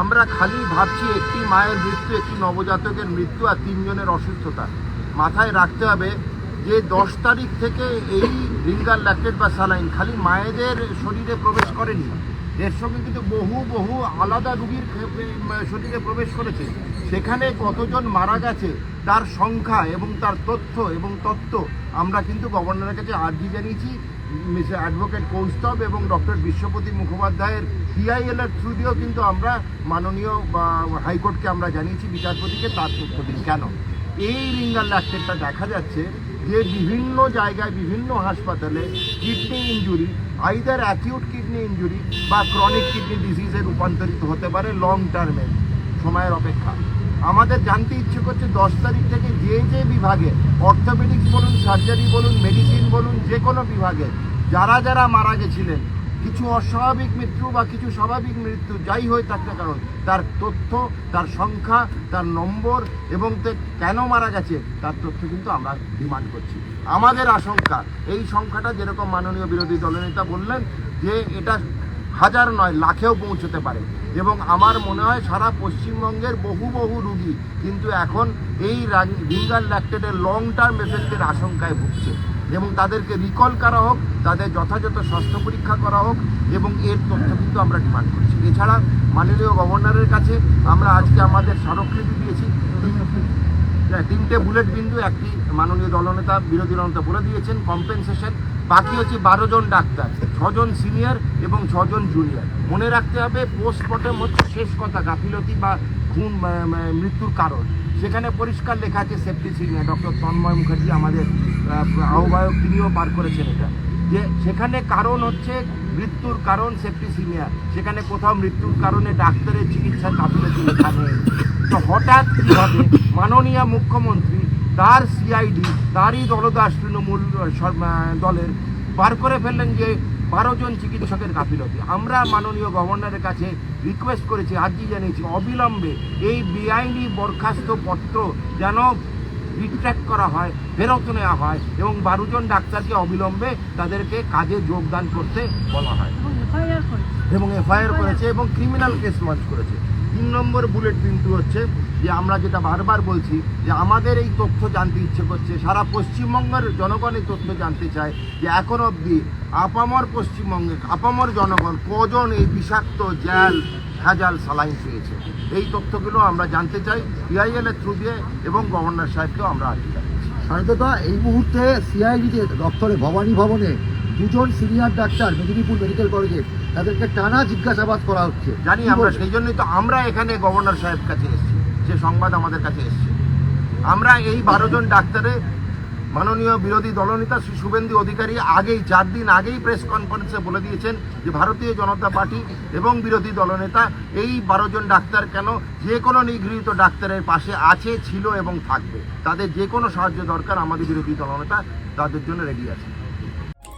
আমরা খালি ভাবছি একটি মায়ের মৃত্যু, একটি নবজাতকের মৃত্যু আর তিনজনের অসুস্থতা। মাথায় রাখতে হবে যে দশ তারিখ থেকে এই রিঙ্গার ল্যাকটেড বা স্যালাইন খালি মায়েদের শরীরে প্রবেশ করেনি। এর সঙ্গে কিন্তু বহু বহু আলাদা রুগীর শরীরে প্রবেশ করেছে। সেখানে কতজন মারা গেছে, তার সংখ্যা এবং তার তথ্য এবং তত্ত্ব আমরা কিন্তু গভর্নরের কাছে আর্জি জানিয়েছি। মিস্টার অ্যাডভোকেট কৌস্তব এবং ডক্টর বিশ্বপতি মুখোপাধ্যায়ের পিআইএল এর থ্রু দিয়েও কিন্তু আমরা মাননীয় বা হাইকোর্টকে আমরা জানিয়েছি, বিচারপতিকে তার তথ্য দিন। কেন? এই রিঙ্গার ল্যাকটেটটা দেখা যাচ্ছে যে বিভিন্ন জায়গায়, বিভিন্ন হাসপাতালে kidney injury either acute kidney injury বা ক্রনিক কিডনি ডিজিজে রূপান্তরিত হতে পারে লং টার্মে সময়ের অপেক্ষা। আমাদের জানতে ইচ্ছে করছে দশ তারিখ থেকে যে যে বিভাগে অর্থোপেডিক্স বলুন, সার্জারি বলুন, মেডিসিন বলুন, যে কোনো বিভাগে যারা যারা মারা গেছিলেন, কিছু অস্বাভাবিক মৃত্যু বা কিছু স্বাভাবিক মৃত্যু, যাই হয়ে থাক না কারণ, তার তথ্য, তার সংখ্যা, তার নম্বর এবং কেন মারা গেছে, তার তথ্য কিন্তু আমরা ডিমান্ড করছি। আমাদের আশঙ্কা, এই সংখ্যাটা যেরকম মাননীয় বিরোধী দলনেতা বললেন যে এটা হাজার নয়, লাখেও পৌঁছতে পারে। এবং আমার মনে হয় সারা পশ্চিমবঙ্গের বহু বহু রুগী কিন্তু এখন এই রিঙ্গার ল্যাকটেডের লং টার্ম এফেক্টের আশঙ্কায় ভুগছে। এবং তাদেরকে রিকল করা হোক, তাদের যথাযথ স্বাস্থ্য পরীক্ষা করা হোক এবং এর তথ্য কিন্তু আমরা ডিমান্ড করছি। এছাড়া মাননীয় গভর্নরের কাছে আমরা আজকে আমাদের স্মারকলিপি দিয়েছি। তিনটে বুলেট বিন্দু, একটি মাননীয় দলনেতা বিরোধী দলনেতা বলে দিয়েছেন কম্পেনসেশন বাকি হচ্ছে বারো জন ডাক্তার। ছজন সিনিয়র এবং ছজন জুনিয়র। মনে রাখতে হবে পোস্টমর্টম হচ্ছে শেষ কথা, গাফিলতি বা খুন মৃত্যুর কারণ। সেখানে পরিষ্কার লেখা আছে safety senior doctor Tanmoy Mukherjee আমাদের আহ্বায়ক, তিনিও বার করেছেন এটা। যে সেখানে কারণ হচ্ছে মৃত্যুর কারণ সেফটি সিনিয়র সেখানে কোথাও মৃত্যুর কারণে ডাক্তারের চিকিৎসা গাফিলতি লেখা নেই। তো হঠাৎ কীভাবে মাননীয় মুখ্যমন্ত্রী, তার সিআইডি তারই দলদাস তৃণমূল দলের বার করে ফেললেন যে বারো জন চিকিৎসকের গাফিলতি। আমরা মাননীয় গভর্নরের কাছে রিকোয়েস্ট করেছি আর্জি জানিয়েছি অবিলম্বে এই বেআইনি বরখাস্ত পত্র যেন রিট্র্যাক্ট করা হয় ফেরত নেওয়া হয় এবং বারো জন ডাক্তারকে অবিলম্বে তাদেরকে কাজে যোগদান করতে বলা হয়। এবং এফআইআর করেছে। এবং এফআইআর করেছে এবং ক্রিমিনাল কেস লঞ্চ করেছে। তিন নম্বর বুলেট কিন্তু হচ্ছে যে আমরা যেটা বারবার বলছি যে আমাদের এই তথ্য জানতে ইচ্ছে করছে, সারা পশ্চিমবঙ্গের জনগণ এই তথ্য জানতে চায় যে এখন অবধি আপামর পশ্চিমবঙ্গে, আপামর জনগণ কজন এই বিষাক্ত জ্যাল ভেজাল সালাইন পেয়েছে? এই তথ্যগুলো আমরা জানতে চাই পিআইএল এর থ্রু দিয়ে এবং গভর্নর সাহেবকেও আমরা আর্জি জানাচ্ছি সারদাদা এই মুহূর্তে সিআইডিতে দপ্তরে ভবানী ভবনে দুজন সিনিয়র ডাক্তার মেদিনীপুর মেডিকেল কলেজে তাদেরকে টানা জিজ্ঞাসাবাদ করা হচ্ছে। জানি আমরা সেই জন্যই তো আমরা এখানে গভর্নর সাহেব কাছে এসেছি যে সংবাদ আমাদের কাছে এসেছে। আমরা এই বারো জন ডাক্তারের মাননীয় বিরোধী দলনেতা শ্রী শুভেন্দু অধিকারী আগেই চার দিন আগেই প্রেস কনফারেন্সে বলে দিয়েছেন যে ভারতীয় জনতা পার্টি এবং বিরোধী দলনেতা এই বারো জন ডাক্তার কেন যে কোনো নিগৃহীত ডাক্তারের পাশে আছে ছিল এবং থাকবে। তাদের যে কোনো সাহায্য দরকার আমাদের বিরোধী দলনেতা তাদের জন্য রেডি আছে।